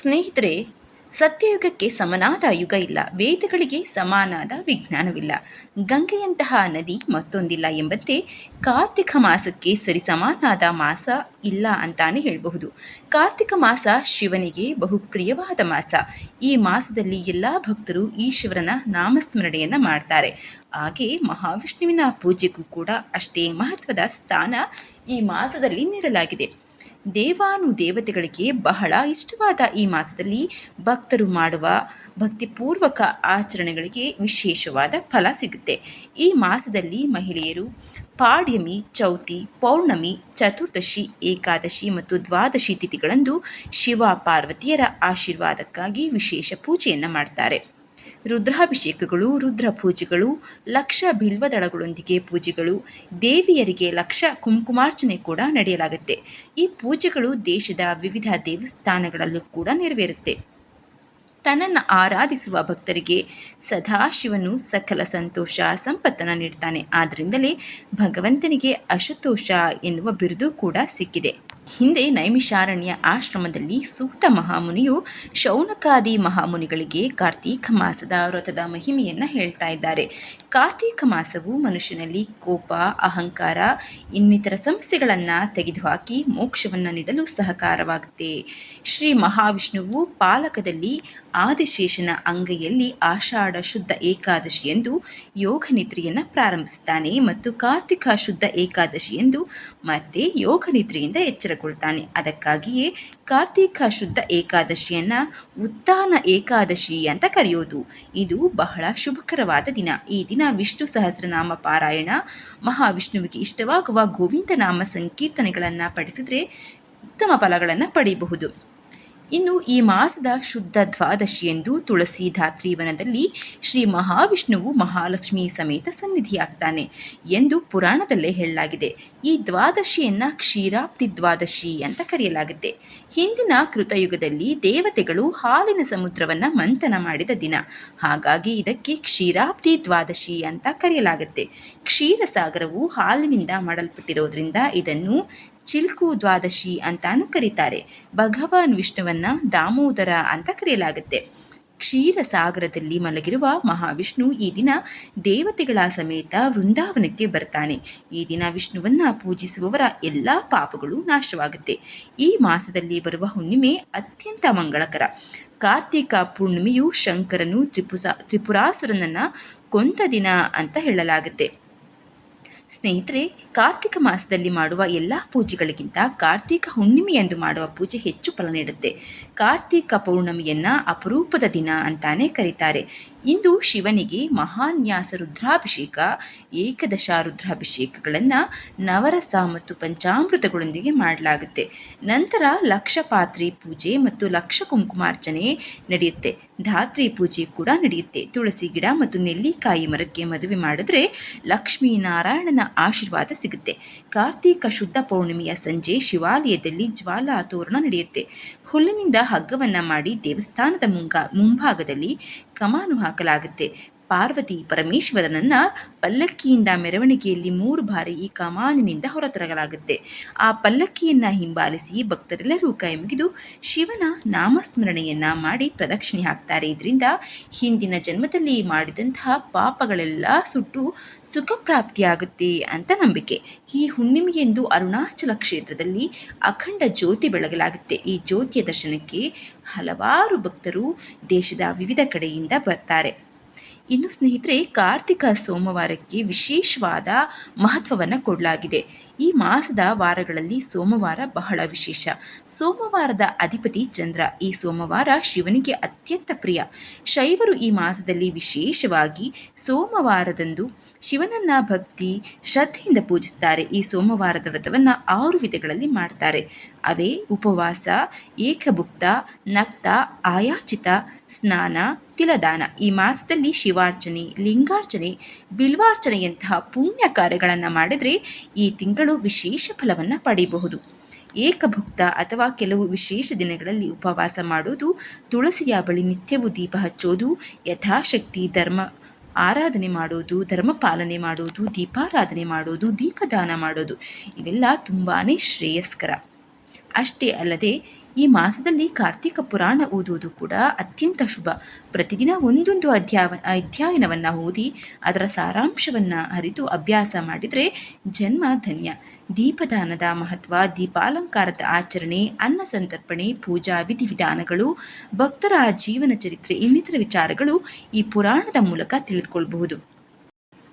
ಸ್ನೇಹಿತರೆ, ಸತ್ಯಯುಗಕ್ಕೆ ಸಮನಾದ ಯುಗ ಇಲ್ಲ. ವೇದಗಳಿಗೆ ಸಮಾನಾದ ವಿಜ್ಞಾನವಿಲ್ಲ. ಗಂಗೆಯಂತಹ ನದಿ ಮತ್ತೊಂದಿಲ್ಲ ಎಂಬಂತೆ ಕಾರ್ತಿಕ ಮಾಸಕ್ಕೆ ಸರಿಸಮಾನಾದ ಮಾಸ ಇಲ್ಲ ಅಂತಾನೆ ಹೇಳಬಹುದು. ಕಾರ್ತಿಕ ಮಾಸ ಶಿವನಿಗೆ ಬಹು ಪ್ರಿಯವಾದ ಮಾಸ. ಈ ಮಾಸದಲ್ಲಿ ಎಲ್ಲ ಭಕ್ತರು ಈಶ್ವರನ ನಾಮಸ್ಮರಣೆಯನ್ನು ಮಾಡ್ತಾರೆ. ಹಾಗೆ ಮಹಾವಿಷ್ಣುವಿನ ಪೂಜೆಗೂ ಕೂಡ ಅಷ್ಟೇ ಮಹತ್ವದ ಸ್ಥಾನ ಈ ಮಾಸದಲ್ಲಿ ನೀಡಲಾಗಿದೆ. ದೇವಾನು ದೇವತೆಗಳಿಗೆ ಬಹಳ ಇಷ್ಟವಾದ ಈ ಮಾಸದಲ್ಲಿ ಭಕ್ತರು ಮಾಡುವ ಭಕ್ತಿಪೂರ್ವಕ ಆಚರಣೆಗಳಿಗೆ ವಿಶೇಷವಾದ ಫಲ ಸಿಗುತ್ತೆ. ಈ ಮಾಸದಲ್ಲಿ ಮಹಿಳೆಯರು ಪಾಡ್ಯಮಿ, ಚೌತಿ, ಪೌರ್ಣಮಿ, ಚತುರ್ದಶಿ, ಏಕಾದಶಿ ಮತ್ತು ದ್ವಾದಶಿ ತಿಥಿಗಳಂದು ಶಿವ ಪಾರ್ವತಿಯರ ಆಶೀರ್ವಾದಕ್ಕಾಗಿ ವಿಶೇಷ ಪೂಜೆಯನ್ನು ಮಾಡ್ತಾರೆ. ರುದ್ರಾಭಿಷೇಕಗಳು ರುದ್ರ ಪೂಜೆಗಳು ಲಕ್ಷ ಬಿಲ್ವದಳಗಳೊಂದಿಗೆ ಪೂಜೆಗಳು, ದೇವಿಯರಿಗೆ ಲಕ್ಷ ಕುಂಕುಮಾರ್ಚನೆ ಕೂಡ ನಡೆಯಲಾಗುತ್ತೆ. ಈ ಪೂಜೆಗಳು ದೇಶದ ವಿವಿಧ ದೇವಸ್ಥಾನಗಳಲ್ಲೂ ಕೂಡ ನೆರವೇರುತ್ತೆ. ತನ್ನನ್ನು ಆರಾಧಿಸುವ ಭಕ್ತರಿಗೆ ಸದಾಶಿವನು ಸಕಲ ಸಂತೋಷ ಸಂಪತ್ತನ್ನು ನೀಡ್ತಾನೆ. ಆದ್ದರಿಂದಲೇ ಭಗವಂತನಿಗೆ ಅಶುತೋಷ ಎನ್ನುವ ಬಿರುದು ಕೂಡ ಸಿಕ್ಕಿದೆ. ಹಿಂದೆ ನೈಮಿಷಾರಣ್ಯ ಆಶ್ರಮದಲ್ಲಿ ಸೂಕ್ತ ಮಹಾಮುನಿಯು ಶೌನಕಾದಿ ಮಹಾಮುನಿಗಳಿಗೆ ಕಾರ್ತೀಕ ಮಾಸದ ವ್ರತದ ಮಹಿಮೆಯನ್ನು ಹೇಳ್ತಾ ಇದ್ದಾರೆ. ಕಾರ್ತೀಕ ಮಾಸವು ಮನುಷ್ಯನಲ್ಲಿ ಕೋಪ, ಅಹಂಕಾರ, ಇನ್ನಿತರ ಸಮಸ್ಯೆಗಳನ್ನು ತೆಗೆದುಹಾಕಿ ಮೋಕ್ಷವನ್ನು ನೀಡಲು ಸಹಕಾರವಾಗುತ್ತೆ. ಶ್ರೀ ಮಹಾವಿಷ್ಣುವು ಪಾಲಕದಲ್ಲಿ ಆದಿಶೇಷನ ಅಂಗೈಯಲ್ಲಿ ಆಷಾಢ ಶುದ್ಧ ಏಕಾದಶಿ ಎಂದು ಯೋಗ ನಿದ್ರೆಯನ್ನು ಪ್ರಾರಂಭಿಸ್ತಾನೆ ಮತ್ತು ಕಾರ್ತಿಕ ಶುದ್ಧ ಏಕಾದಶಿ ಎಂದು ಮತ್ತೆ ಯೋಗ ನಿದ್ರೆಯಿಂದ ಎಚ್ಚರಗೊಳ್ತಾನೆ. ಅದಕ್ಕಾಗಿಯೇ ಕಾರ್ತಿಕ ಶುದ್ಧ ಏಕಾದಶಿಯನ್ನು ಉತ್ಥಾನ ಏಕಾದಶಿ ಅಂತ ಕರೆಯೋದು. ಇದು ಬಹಳ ಶುಭಕರವಾದ ದಿನ. ಈ ದಿನ ವಿಷ್ಣು ಸಹಸ್ರನಾಮ ಪಾರಾಯಣ, ಮಹಾವಿಷ್ಣುವಿಗೆ ಇಷ್ಟವಾಗುವ ಗೋವಿಂದನಾಮ ಸಂಕೀರ್ತನೆಗಳನ್ನು ಪಡಿಸಿದರೆ ಉತ್ತಮ ಫಲಗಳನ್ನು ಪಡೆಯಬಹುದು ಇನ್ನು ಈ ಮಾಸದ ಶುದ್ಧ ದ್ವಾದಶಿಯೆಂದು ತುಳಸಿ ಧಾತ್ರಿವನದಲ್ಲಿ ಶ್ರೀ ಮಹಾವಿಷ್ಣುವು ಮಹಾಲಕ್ಷ್ಮಿ ಸಮೇತ ಸನ್ನಿಧಿಯಾಗ್ತಾನೆ ಎಂದು ಪುರಾಣದಲ್ಲೇ ಹೇಳಲಾಗಿದೆ. ಈ ದ್ವಾದಶಿಯನ್ನು ಕ್ಷೀರಾಪ್ತಿ ದ್ವಾದಶಿ ಅಂತ ಕರೆಯಲಾಗುತ್ತೆ. ಹಿಂದಿನ ಕೃತಯುಗದಲ್ಲಿ ದೇವತೆಗಳು ಹಾಲಿನ ಸಮುದ್ರವನ್ನು ಮಂಥನ ಮಾಡಿದ ದಿನ. ಹಾಗಾಗಿ ಇದಕ್ಕೆ ಕ್ಷೀರಾಪ್ತಿ ದ್ವಾದಶಿ ಅಂತ ಕರೆಯಲಾಗುತ್ತೆ. ಕ್ಷೀರಸಾಗರವು ಹಾಲಿನಿಂದ ಮಾಡಲ್ಪಟ್ಟಿರೋದ್ರಿಂದ ಇದನ್ನು ಚಿಲ್ಕು ದ್ವಾದಶಿ ಅಂತಾನು ಕರೀತಾರೆ. ಭಗವಾನ್ ವಿಷ್ಣುವನ್ನ ದಾಮೋದರ ಅಂತ ಕರೆಯಲಾಗುತ್ತೆ. ಕ್ಷೀರಸಾಗರದಲ್ಲಿ ಮಲಗಿರುವ ಮಹಾವಿಷ್ಣು ಈ ದಿನ ದೇವತೆಗಳ ಸಮೇತ ವೃಂದಾವನಕ್ಕೆ ಬರ್ತಾನೆ. ಈ ದಿನ ವಿಷ್ಣುವನ್ನ ಪೂಜಿಸುವವರ ಎಲ್ಲ ಪಾಪಗಳು ನಾಶವಾಗುತ್ತೆ. ಈ ಮಾಸದಲ್ಲಿ ಬರುವ ಹುಣ್ಣಿಮೆ ಅತ್ಯಂತ ಮಂಗಳಕರ. ಕಾರ್ತಿಕ ಪೂರ್ಣಿಮೆಯು ಶಂಕರನು ತ್ರಿಪುಸ, ತ್ರಿಪುರಾಸುರನನ್ನು ಕೊಂತ ದಿನ ಅಂತ ಹೇಳಲಾಗುತ್ತೆ. ಸ್ನೇಹಿತರೆ, ಕಾರ್ತಿಕ ಮಾಸದಲ್ಲಿ ಮಾಡುವ ಎಲ್ಲ ಪೂಜೆಗಳಿಗಿಂತ ಕಾರ್ತಿಕ ಹುಣ್ಣಿಮೆಯಂದು ಮಾಡುವ ಪೂಜೆ ಹೆಚ್ಚು ಫಲ ನೀಡುತ್ತೆ. ಕಾರ್ತಿಕ ಪೌರ್ಣಮಿಯನ್ನು ಅಪರೂಪದ ದಿನ ಅಂತಾನೆ ಕರೀತಾರೆ. ಇಂದು ಶಿವನಿಗೆ ಮಹಾನ್ಯಾಸ ರುದ್ರಾಭಿಷೇಕ, ಏಕದಶ ರುದ್ರಾಭಿಷೇಕಗಳನ್ನು ನವರಸ ಮತ್ತು ಪಂಚಾಮೃತಗಳೊಂದಿಗೆ ಮಾಡಲಾಗುತ್ತೆ. ನಂತರ ಲಕ್ಷ ಪಾತ್ರೆ ಪೂಜೆ ಮತ್ತು ಲಕ್ಷ ಕುಂಕುಮಾರ್ಚನೆ ನಡೆಯುತ್ತೆ. ಧಾತ್ರಿ ಪೂಜೆ ಕೂಡ ನಡೆಯುತ್ತೆ. ತುಳಸಿ ಗಿಡ ಮತ್ತು ನೆಲ್ಲಿಕಾಯಿ ಮರಕ್ಕೆ ಮದುವೆ ಮಾಡಿದ್ರೆ ಲಕ್ಷ್ಮೀನಾರಾಯಣನ ಆಶೀರ್ವಾದ ಸಿಗುತ್ತೆ. ಕಾರ್ತೀಕ ಶುದ್ಧ ಪೌರ್ಣಿಮೆಯ ಸಂಜೆ ಶಿವಾಲಯದಲ್ಲಿ ಜ್ವಾಲಾ ತೋರಣ ನಡೆಯುತ್ತೆ. ಹುಲ್ಲಿನಿಂದ ಹಗ್ಗವನ್ನು ಮಾಡಿ ದೇವಸ್ಥಾನದ ಮುಂಗ ಮುಂಭಾಗದಲ್ಲಿ ಕಮಾನು ಹಾಕಲಾಗುತ್ತೆ. ಪಾರ್ವತಿ ಪರಮೇಶ್ವರನನ್ನ ಪಲ್ಲಕ್ಕಿಯಿಂದ ಮೆರವಣಿಗೆಯಲ್ಲಿ ಮೂರು ಬಾರಿ ಈ ಕಮಾನಿನಿಂದ ಹೊರತರಗಲಾಗುತ್ತೆ. ಆ ಪಲ್ಲಕ್ಕಿಯನ್ನ ಹಿಂಬಾಲಿಸಿ ಭಕ್ತರೆಲ್ಲರೂ ಕೈ ಮುಗಿದು ಶಿವನ ನಾಮಸ್ಮರಣೆಯನ್ನ ಮಾಡಿ ಪ್ರದಕ್ಷಿಣೆ ಹಾಕ್ತಾರೆ. ಇದರಿಂದ ಹಿಂದಿನ ಜನ್ಮದಲ್ಲಿ ಮಾಡಿದಂತಹ ಪಾಪಗಳೆಲ್ಲ ಸುಟ್ಟು ಸುಖ ಪ್ರಾಪ್ತಿಯಾಗುತ್ತೆ ಅಂತ ನಂಬಿಕೆ. ಈ ಹುಣ್ಣಿಮೆಯೆಂದು ಅರುಣಾಚಲ ಕ್ಷೇತ್ರದಲ್ಲಿ ಅಖಂಡ ಜ್ಯೋತಿ ಬೆಳಗಲಾಗುತ್ತೆ. ಈ ಜ್ಯೋತಿಯ ದರ್ಶನಕ್ಕೆ ಹಲವಾರು ಭಕ್ತರು ದೇಶದ ವಿವಿಧ ಕಡೆಯಿಂದ ಬರ್ತಾರೆ. ಇನ್ನು ಸ್ನೇಹಿತರೆ, ಕಾರ್ತಿಕ ಸೋಮವಾರಕ್ಕೆ ವಿಶೇಷವಾದ ಮಹತ್ವವನ್ನು ಕೊಡಲಾಗಿದೆ. ಈ ಮಾಸದ ವಾರಗಳಲ್ಲಿ ಸೋಮವಾರ ಬಹಳ ವಿಶೇಷ. ಸೋಮವಾರದ ಅಧಿಪತಿ ಚಂದ್ರ, ಈ ಸೋಮವಾರ ಶಿವನಿಗೆ ಅತ್ಯಂತ ಪ್ರಿಯ. ಶೈವರು ಈ ಮಾಸದಲ್ಲಿ ವಿಶೇಷವಾಗಿ ಸೋಮವಾರದಂದು ಶಿವನನ್ನ ಭಕ್ತಿ ಶ್ರದ್ಧೆಯಿಂದ ಪೂಜಿಸ್ತಾರೆ. ಈ ಸೋಮವಾರದ ವ್ರತವನ್ನು ಆರು ವಿಧಗಳಲ್ಲಿ ಮಾಡ್ತಾರೆ. ಅವೇ ಉಪವಾಸ, ಏಕಭುಕ್ತ, ನಕ್ತ, ಆಯಾಚಿತ, ಸ್ನಾನ, ತಿಲದಾನ. ಈ ಮಾಸದಲ್ಲಿ ಶಿವಾರ್ಚನೆ, ಲಿಂಗಾರ್ಚನೆ, ಬಿಲ್ವಾರ್ಚನೆಯಂತಹ ಪುಣ್ಯ ಕಾರ್ಯಗಳನ್ನು ಮಾಡಿದರೆ ಈ ತಿಂಗಳು ವಿಶೇಷ ಫಲವನ್ನು ಪಡೆಯಬಹುದು ಏಕಭುಕ್ತ ಅಥವಾ ಕೆಲವು ವಿಶೇಷ ದಿನಗಳಲ್ಲಿ ಉಪವಾಸ ಮಾಡುವುದು ತುಳಸಿಯ ಬಳಿ ನಿತ್ಯವೂ ದೀಪ ಹಚ್ಚೋದು, ಯಥಾಶಕ್ತಿ, ಧರ್ಮ ಆರಾಧನೆ ಮಾಡೋದು ಧರ್ಮ ಪಾಲನೆ ಮಾಡೋದು ದೀಪಾರಾಧನೆ ಮಾಡೋದು ದೀಪದಾನ ಮಾಡೋದು ಇವೆಲ್ಲ ತುಂಬಾ ಶ್ರೇಯಸ್ಕರ. ಅಷ್ಟೇ ಅಲ್ಲದೆ ಈ ಮಾಸದಲ್ಲಿ ಕಾರ್ತಿಕ ಪುರಾಣ ಓದುವುದು ಕೂಡ ಅತ್ಯಂತ ಶುಭ. ಪ್ರತಿದಿನ ಒಂದೊಂದು ಅಧ್ಯಾಯ ಅಧ್ಯಯನವನ್ನು ಓದಿ ಅದರ ಸಾರಾಂಶವನ್ನು ಅರಿತು ಅಭ್ಯಾಸ ಮಾಡಿದರೆ ಜನ್ಮ ಧನ್ಯ. ದೀಪದಾನದ ಮಹತ್ವ, ದೀಪಾಲಂಕಾರದ ಆಚರಣೆ, ಅನ್ನ ಸಂತರ್ಪಣೆ, ಪೂಜಾ ವಿಧಿವಿಧಾನಗಳು, ಭಕ್ತರ ಜೀವನ ಚರಿತ್ರೆ ಇನ್ನಿತರ ವಿಚಾರಗಳು ಈ ಪುರಾಣದ ಮೂಲಕ ತಿಳಿದುಕೊಳ್ಳಬಹುದು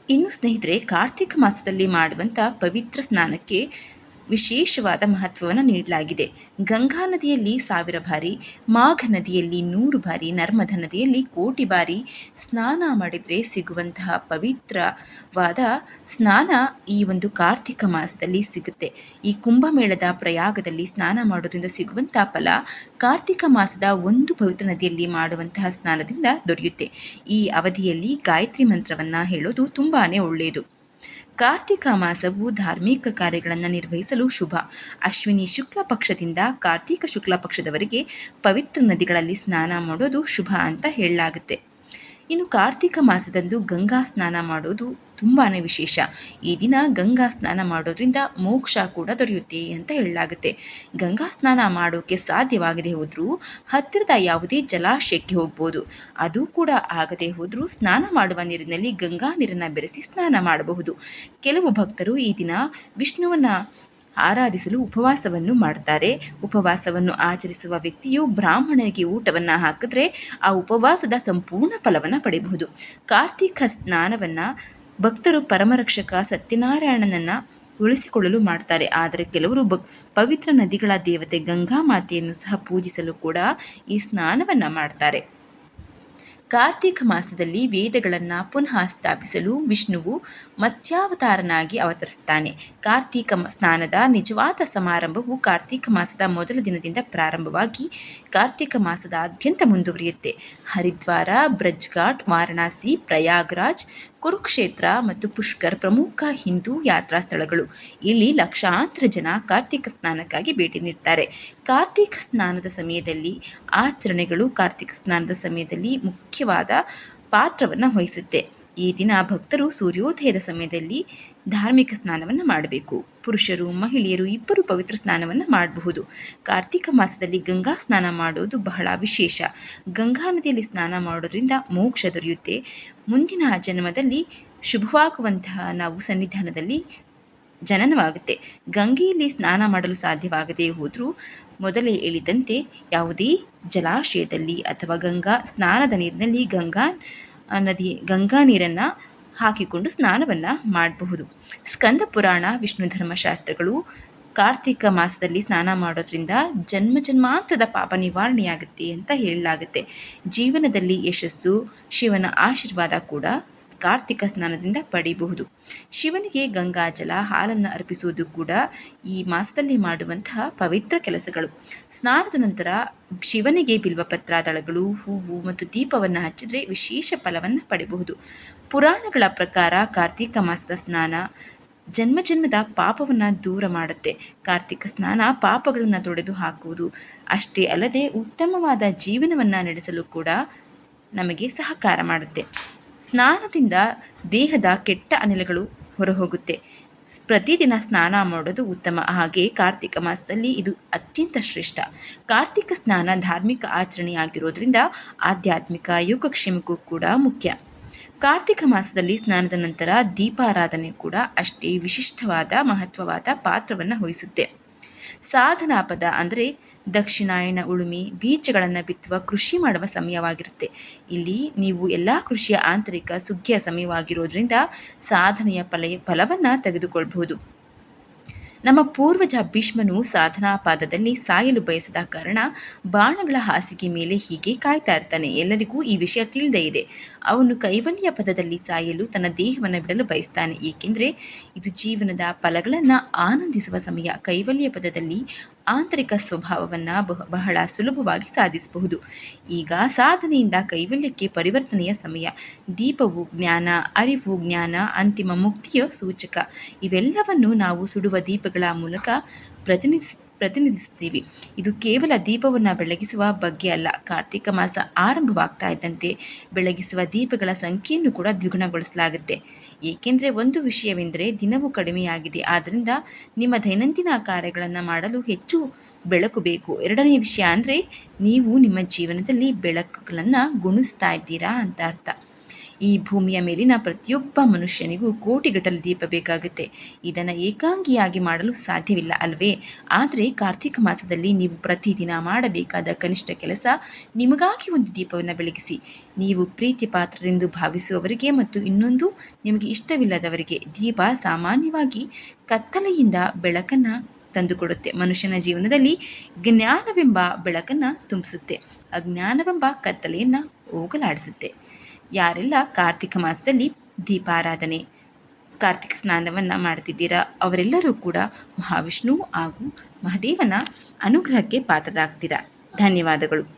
ಇನ್ನು ಸ್ನೇಹಿತರೆ, ಕಾರ್ತಿಕ ಮಾಸದಲ್ಲಿ ಮಾಡುವಂಥ ಪವಿತ್ರ ಸ್ನಾನಕ್ಕೆ ವಿಶೇಷವಾದ ಮಹತ್ವವನ್ನು ನೀಡಲಾಗಿದೆ. ಗಂಗಾ ನದಿಯಲ್ಲಿ ಸಾವಿರ ಬಾರಿ, ಮಾಘ ನದಿಯಲ್ಲಿ ನೂರು ಬಾರಿ, ನರ್ಮದ ನದಿಯಲ್ಲಿ ಕೋಟಿ ಬಾರಿ ಸ್ನಾನ ಮಾಡಿದರೆ ಸಿಗುವಂತಹ ಪವಿತ್ರವಾದ ಸ್ನಾನ ಈ ಒಂದು ಕಾರ್ತಿಕ ಮಾಸದಲ್ಲಿ ಸಿಗುತ್ತೆ. ಈ ಕುಂಭಮೇಳದ ಪ್ರಯಾಗದಲ್ಲಿ ಸ್ನಾನ ಮಾಡೋದ್ರಿಂದ ಸಿಗುವಂತಹ ಫಲ ಕಾರ್ತಿಕ ಮಾಸದ ಒಂದು ಪವಿತ್ರ ನದಿಯಲ್ಲಿ ಮಾಡುವಂತಹ ಸ್ನಾನದಿಂದ ದೊರೆಯುತ್ತೆ. ಈ ಅವಧಿಯಲ್ಲಿ ಗಾಯತ್ರಿ ಮಂತ್ರವನ್ನು ಹೇಳೋದು ತುಂಬಾ ಒಳ್ಳೆಯದು. ಕಾರ್ತಿಕ ಮಾಸವು ಧಾರ್ಮಿಕ ಕಾರ್ಯಗಳನ್ನು ನಿರ್ವಹಿಸಲು ಶುಭ. ಅಶ್ವಿನಿ ಶುಕ್ಲ ಪಕ್ಷದಿಂದ ಕಾರ್ತಿಕ ಶುಕ್ಲ ಪಕ್ಷದವರೆಗೆ ಪವಿತ್ರ ನದಿಗಳಲ್ಲಿ ಸ್ನಾನ ಮಾಡೋದು ಶುಭ ಅಂತ ಹೇಳಲಾಗುತ್ತೆ. ಇನ್ನು ಕಾರ್ತಿಕ ಮಾಸದಂದು ಗಂಗಾ ಸ್ನಾನ ಮಾಡೋದು ತುಂಬಾ ವಿಶೇಷ. ಈ ದಿನ ಗಂಗಾ ಸ್ನಾನ ಮಾಡೋದ್ರಿಂದ ಮೋಕ್ಷ ಕೂಡ ದೊರೆಯುತ್ತೆ ಅಂತ ಹೇಳಲಾಗುತ್ತೆ. ಗಂಗಾ ಸ್ನಾನ ಮಾಡೋಕ್ಕೆ ಸಾಧ್ಯವಾಗದೆ ಹೋದರೂ ಹತ್ತಿರದ ಯಾವುದೇ ಜಲಾಶಯಕ್ಕೆ ಹೋಗ್ಬೋದು. ಅದು ಕೂಡ ಆಗದೆ ಹೋದರೂ ಸ್ನಾನ ಮಾಡುವ ನೀರಿನಲ್ಲಿ ಗಂಗಾ ನೀರನ್ನು ಬೆರೆಸಿ ಸ್ನಾನ ಮಾಡಬಹುದು. ಕೆಲವು ಭಕ್ತರು ಈ ದಿನ ವಿಷ್ಣುವನ್ನು ಆರಾಧಿಸಲು ಉಪವಾಸವನ್ನು ಮಾಡ್ತಾರೆ. ಉಪವಾಸವನ್ನು ಆಚರಿಸುವ ವ್ಯಕ್ತಿಯು ಬ್ರಾಹ್ಮಣನಿಗೆ ಊಟವನ್ನು ಹಾಕಿದ್ರೆ ಆ ಉಪವಾಸದ ಸಂಪೂರ್ಣ ಫಲವನ್ನು ಪಡೆಯಬಹುದು. ಕಾರ್ತಿಕ ಸ್ನಾನವನ್ನು ಭಕ್ತರು ಪರಮರಕ್ಷಕ ಸತ್ಯನಾರಾಯಣನನ್ನು ಉಳಿಸಿಕೊಳ್ಳಲು ಮಾಡ್ತಾರೆ. ಆದರೆ ಕೆಲವರು ಬ ಪವಿತ್ರ ನದಿಗಳ ದೇವತೆ ಗಂಗಾ ಮಾತೆಯನ್ನು ಸಹ ಪೂಜಿಸಲು ಕೂಡ ಈ ಸ್ನಾನವನ್ನು ಮಾಡ್ತಾರೆ. ಕಾರ್ತಿಕ ಮಾಸದಲ್ಲಿ ವೇದಗಳನ್ನು ಪುನಃ ಸ್ಥಾಪಿಸಲು ವಿಷ್ಣುವು ಮತ್ಸ್ಯಾವತಾರನಾಗಿ ಅವತರಿಸ್ತಾನೆ. ಕಾರ್ತಿಕ ಸ್ನಾನದ ನಿಜವಾದ ಸಮಾರಂಭವು ಕಾರ್ತಿಕ ಮಾಸದ ಮೊದಲ ದಿನದಿಂದ ಪ್ರಾರಂಭವಾಗಿ ಕಾರ್ತಿಕ ಮಾಸದಾದ್ಯಂತ ಮುಂದುವರಿಯುತ್ತೆ. ಹರಿದ್ವಾರ, ಬ್ರಜ್ಘಾಟ್, ವಾರಣಾಸಿ, ಪ್ರಯಾಗ್ರಾಜ್ ಕುರುಕ್ಷೇತ್ರ ಮತ್ತು ಪುಷ್ಕರ್ ಪ್ರಮುಖ ಹಿಂದೂ ಯಾತ್ರಾ ಸ್ಥಳಗಳು. ಇಲ್ಲಿ ಲಕ್ಷಾಂತರ ಜನ ಕಾರ್ತಿಕ ಸ್ನಾನಕ್ಕಾಗಿ ಭೇಟಿ ನೀಡ್ತಾರೆ. ಕಾರ್ತಿಕ ಸ್ನಾನದ ಸಮಯದಲ್ಲಿ ಆಚರಣೆಗಳು ಕಾರ್ತಿಕ ಸ್ನಾನದ ಸಮಯದಲ್ಲಿ ಮುಖ್ಯವಾದ ಪಾತ್ರವನ್ನು ವಹಿಸುತ್ತೆ. ಈ ದಿನ ಭಕ್ತರು ಸೂರ್ಯೋದಯದ ಸಮಯದಲ್ಲಿ ಧಾರ್ಮಿಕ ಸ್ನಾನವನ್ನು ಮಾಡಬೇಕು. ಪುರುಷರು, ಮಹಿಳೆಯರು ಇಬ್ಬರು ಪವಿತ್ರ ಸ್ನಾನವನ್ನು ಮಾಡಬಹುದು. ಕಾರ್ತಿಕ ಮಾಸದಲ್ಲಿ ಗಂಗಾ ಸ್ನಾನ ಮಾಡೋದು ಬಹಳ ವಿಶೇಷ. ಗಂಗಾ ನದಿಯಲ್ಲಿ ಸ್ನಾನ ಮಾಡೋದರಿಂದ ಮೋಕ್ಷ ದೊರೆಯುತ್ತೆ. ಮುಂದಿನ ಜನ್ಮದಲ್ಲಿ ಶುಭವಾಗುವಂತಹ ನಾವು ಸನ್ನಿಧಾನದಲ್ಲಿ ಜನನವಾಗುತ್ತೆ. ಗಂಗೆಯಲ್ಲಿ ಸ್ನಾನ ಮಾಡಲು ಸಾಧ್ಯವಾಗದೇ ಹೋದರೂ ಮೊದಲೇ ಹೇಳಿದಂತೆ ಯಾವುದೇ ಜಲಾಶಯದಲ್ಲಿ ಅಥವಾ ಗಂಗಾ ಸ್ನಾನದ ನೀರಿನಲ್ಲಿ ಗಂಗಾ ನದಿ, ಗಂಗಾ ನೀರನ್ನು ಹಾಕಿಕೊಂಡು ಸ್ನಾನವನ್ನು ಮಾಡಬಹುದು. ಸ್ಕಂದ ಪುರಾಣ ವಿಷ್ಣು ಧರ್ಮಶಾಸ್ತ್ರಗಳು ಕಾರ್ತಿಕ ಮಾಸದಲ್ಲಿ ಸ್ನಾನ ಮಾಡೋದ್ರಿಂದ ಜನ್ಮ ಜನ್ಮಾಂತದ ಪಾಪ ನಿವಾರಣೆಯಾಗುತ್ತೆ ಅಂತ ಹೇಳಲಾಗುತ್ತೆ. ಜೀವನದಲ್ಲಿ ಯಶಸ್ಸು, ಶಿವನ ಆಶೀರ್ವಾದ ಕೂಡ ಕಾರ್ತಿಕ ಸ್ನಾನದಿಂದ ಪಡೆಯಬಹುದು. ಶಿವನಿಗೆ ಗಂಗಾಜಲ ಹಾಲನ್ನು ಅರ್ಪಿಸುವುದು ಕೂಡ ಈ ಮಾಸದಲ್ಲಿ ಮಾಡುವಂತಹ ಪವಿತ್ರ ಕೆಲಸಗಳು. ಸ್ನಾನದ ನಂತರ ಶಿವನಿಗೆ ಬಿಲ್ವಪತ್ರ ದಳಗಳು, ಹೂವು ಮತ್ತು ದೀಪವನ್ನು ಹಚ್ಚಿದರೆ ವಿಶೇಷ ಫಲವನ್ನು ಪಡೆಯಬಹುದು. ಪುರಾಣಗಳ ಪ್ರಕಾರ ಕಾರ್ತಿಕ ಮಾಸದ ಸ್ನಾನ ಜನ್ಮ ಜನ್ಮದ ಪಾಪವನ್ನು ದೂರ ಮಾಡುತ್ತೆ. ಕಾರ್ತಿಕ ಸ್ನಾನ ಪಾಪಗಳನ್ನು ತೊಡೆದು ಹಾಕುವುದು. ಅಷ್ಟೇ ಅಲ್ಲದೆ ಉತ್ತಮವಾದ ಜೀವನವನ್ನು ನಡೆಸಲು ಕೂಡ ನಮಗೆ ಸಹಕಾರ ಮಾಡುತ್ತೆ. ಸ್ನಾನದಿಂದ ದೇಹದ ಕೆಟ್ಟ ಅನಿಲಗಳು ಹೊರಹೋಗುತ್ತೆ. ಪ್ರತಿದಿನ ಸ್ನಾನ ಮಾಡೋದು ಉತ್ತಮ. ಹಾಗೆ ಕಾರ್ತಿಕ ಮಾಸದಲ್ಲಿ ಇದು ಅತ್ಯಂತ ಶ್ರೇಷ್ಠ. ಕಾರ್ತಿಕ ಸ್ನಾನ ಧಾರ್ಮಿಕ ಆಚರಣೆಯಾಗಿರೋದ್ರಿಂದ ಆಧ್ಯಾತ್ಮಿಕ ಯೋಗಕ್ಷೇಮಕ್ಕೂ ಕೂಡ ಮುಖ್ಯ. ಕಾರ್ತಿಕ ಮಾಸದಲ್ಲಿ ಸ್ನಾನದ ನಂತರ ದೀಪಾರಾಧನೆ ಕೂಡ ಅಷ್ಟೇ ವಿಶಿಷ್ಟವಾದ ಮಹತ್ವವಾದ ಪಾತ್ರವನ್ನು ವಹಿಸುತ್ತೆ. ಸಾಧನಾ ಪದ ಅಂದರೆ ದಕ್ಷಿಣಾಯಣ ಉಳುಮೆ, ಬೀಜಗಳನ್ನು ಬಿತ್ತುವ, ಕೃಷಿ ಮಾಡುವ ಸಮಯವಾಗಿರುತ್ತೆ. ಇಲ್ಲಿ ನೀವು ಎಲ್ಲ ಕೃಷಿಯ ಆಂತರಿಕ ಸುಗ್ಗಿಯ ಸಮಯವಾಗಿರೋದ್ರಿಂದ ಸಾಧನೆಯ ಫಲ, ಫಲವನ್ನು ತೆಗೆದುಕೊಳ್ಬಹುದು. ನಮ್ಮ ಪೂರ್ವಜ ಭೀಷ್ಮನು ಸಾಧನಾ ಪಾದದಲ್ಲಿ ಸಾಯಲು ಬಯಸದ ಕಾರಣ ಬಾಣಗಳ ಹಾಸಿಗೆ ಮೇಲೆ ಹೀಗೆ ಕಾಯ್ತಾ ಇರ್ತಾನೆ. ಎಲ್ಲರಿಗೂ ಈ ವಿಷಯ ತಿಳಿದೇ ಇದೆ. ಅವನು ಕೈವಲ್ಯ ಪದದಲ್ಲಿ ಸಾಯಲು ತನ್ನ ದೇಹವನ್ನು ಬಿಡಲು ಬಯಸ್ತಾನೆ, ಏಕೆಂದರೆ ಇದು ಜೀವನದ ಫಲಗಳನ್ನು ಆನಂದಿಸುವ ಸಮಯ. ಕೈವಲ್ಯ ಪದದಲ್ಲಿ ಆಂತರಿಕ ಸ್ವಭಾವವನ್ನು ಬಹಳ ಸುಲಭವಾಗಿ ಸಾಧಿಸಬಹುದು. ಈಗ ಸಾಧನೆಯಿಂದ ಕೈವಲ್ಯಕ್ಕೆ ಪರಿವರ್ತನೆಯ ಸಮಯ. ದೀಪವು ಜ್ಞಾನ, ಅರಿವು ಜ್ಞಾನ, ಅಂತಿಮ ಮುಕ್ತಿಯ ಸೂಚಕ. ಇವೆಲ್ಲವನ್ನು ನಾವು ಸುಡುವ ದೀಪಗಳ ಮೂಲಕ ಪ್ರತಿನಿಧಿಸ್ ಪ್ರತಿನಿಧಿಸ್ತೀವಿ ಇದು ಕೇವಲ ದೀಪವನ್ನು ಬೆಳಗಿಸುವ ಬಗ್ಗೆ ಅಲ್ಲ. ಕಾರ್ತಿಕ ಮಾಸ ಆರಂಭವಾಗ್ತಾ ಇದ್ದಂತೆ ಬೆಳಗಿಸುವ ದೀಪಗಳ ಸಂಖ್ಯೆಯನ್ನು ಕೂಡ ದ್ವಿಗುಣಗೊಳಿಸಲಾಗುತ್ತೆ. ಏಕೆಂದರೆ ಒಂದು ವಿಷಯವೆಂದರೆ ದಿನವೂ ಕಡಿಮೆಯಾಗಿದೆ. ಆದ್ದರಿಂದ ನಿಮ್ಮ ದೈನಂದಿನ ಕಾರ್ಯಗಳನ್ನು ಮಾಡಲು ಹೆಚ್ಚು ಬೆಳಕು ಬೇಕು. ಎರಡನೇ ವಿಷಯ ಅಂದರೆ ನೀವು ನಿಮ್ಮ ಜೀವನದಲ್ಲಿ ಬೆಳಕುಗಳನ್ನು ಗುಣಿಸ್ತಾ ಇದ್ದೀರಾ ಅಂತ ಅರ್ಥ. ಈ ಭೂಮಿಯ ಮೇಲಿನ ಪ್ರತಿಯೊಬ್ಬ ಮನುಷ್ಯನಿಗೂ ಕೋಟಿಗಟ್ಟಲು ದೀಪ ಬೇಕಾಗುತ್ತೆ. ಇದನ್ನು ಏಕಾಂಗಿಯಾಗಿ ಮಾಡಲು ಸಾಧ್ಯವಿಲ್ಲ ಅಲ್ವೇ? ಆದರೆ ಕಾರ್ತಿಕ ಮಾಸದಲ್ಲಿ ನೀವು ಪ್ರತಿದಿನ ಮಾಡಬೇಕಾದ ಕನಿಷ್ಠ ಕೆಲಸ ನಿಮಗಾಗಿ ಒಂದು ದೀಪವನ್ನು ಬೆಳಗಿಸಿ. ನೀವು ಪ್ರೀತಿ ಪಾತ್ರರೆಂದು ಭಾವಿಸುವವರಿಗೆ ಮತ್ತು ಇನ್ನೊಂದು ನಿಮಗೆ ಇಷ್ಟವಿಲ್ಲದವರಿಗೆ ದೀಪ ಸಾಮಾನ್ಯವಾಗಿ ಕತ್ತಲೆಯಿಂದ ಬೆಳಕನ್ನು ತಂದುಕೊಡುತ್ತೆ. ಮನುಷ್ಯನ ಜೀವನದಲ್ಲಿ ಜ್ಞಾನವೆಂಬ ಬೆಳಕನ್ನು ತುಂಬಿಸುತ್ತೆ. ಅಜ್ಞಾನವೆಂಬ ಕತ್ತಲೆಯನ್ನು ಹೋಗಲಾಡಿಸುತ್ತೆ. ಯಾರೆಲ್ಲ ಕಾರ್ತಿಕ ಮಾಸದಲ್ಲಿ ದೀಪಾರಾಧನೆ, ಕಾರ್ತಿಕ ಸ್ನಾನವನ್ನು ಮಾಡ್ತಿದ್ದೀರಾ, ಅವರೆಲ್ಲರೂ ಕೂಡ ಮಹಾವಿಷ್ಣು ಹಾಗೂ ಮಹಾದೇವನ ಅನುಗ್ರಹಕ್ಕೆ ಪಾತ್ರರಾಗ್ತೀರಾ. ಧನ್ಯವಾದಗಳು.